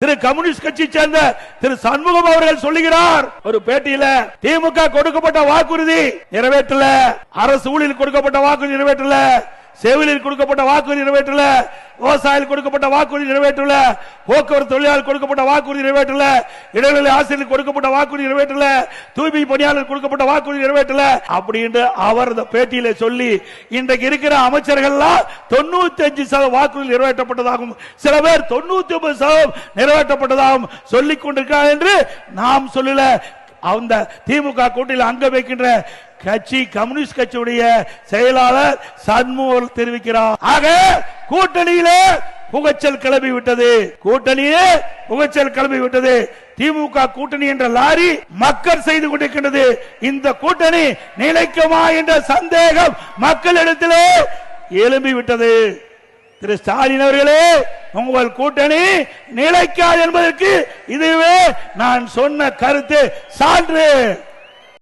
திரு communist கட்சி சேர்ந்த திரு சண்முகம் அவர்கள் சொல்லுகிறார் ஒரு பேட்டியில திமுக கொடுக்கப்பட்ட வாக்குறுதி நிறைவேற்றல அரசு ஊழியர் கொடுக்கப்பட்ட வாக்குறுதி நிறைவேற்றல செவிலில் கொடுக்கப்பட்ட வாக்குறுதி நிறைவேற்றல விவசாயிகள் கொடுக்கப்பட்ட வாக்குறுதி நிறைவேற்றல போக்குவரத்து தொழிலாளர் கொடுக்கப்பட்ட வாக்குறுதி நிறைவேற்றல இடைநிலை ஆசிரியர் கொடுக்கப்பட்ட வாக்குறுதி நிறைவேற்றல தூய்மை பணியாளர் கொடுக்கப்பட்ட வாக்குறுதி நிறைவேற்றல அப்படின்னு அவர் இந்த பேட்டியில சொல்லி இன்றைக்கு இருக்கிற அமைச்சர்கள்லாம் தொண்ணூத்தி அஞ்சு சதவீதம் வாக்குறுதி நிறைவேற்றப்பட்டதாகவும் சில பேர் தொண்ணூத்தி ஒன்பது சதவீதம் நிறைவேற்றப்பட்டதாகவும் சொல்லிக் கொண்டிருக்கிறார் என்று நாம் சொல்லல. அந்த திமுக கூட்டணியில் அங்க வைக்கின்ற கட்சி கம்யூனிஸ்ட் கட்சியுடைய செயலாளர் சண்முகம் தெரிவிக்கிறார். ஆக கூட்டணியிலே புகைச்சல் கிளம்பி விட்டது. கூட்டணியே புகைச்சல் கிளம்பி விட்டது. திமுக கூட்டணி என்ற லாரி மக்கள் செய்து கொண்டிருக்கின்றது. இந்த கூட்டணி நிலைக்குமா என்ற சந்தேகம் மக்களிடத்திலே எழும்பி விட்டது திரு ஸ்டாலின் அவர்களே உங்கள் கூட்டணி நிலைக்காது என்பதற்கு இதுவே நான் சொன்ன கருத்து சான்று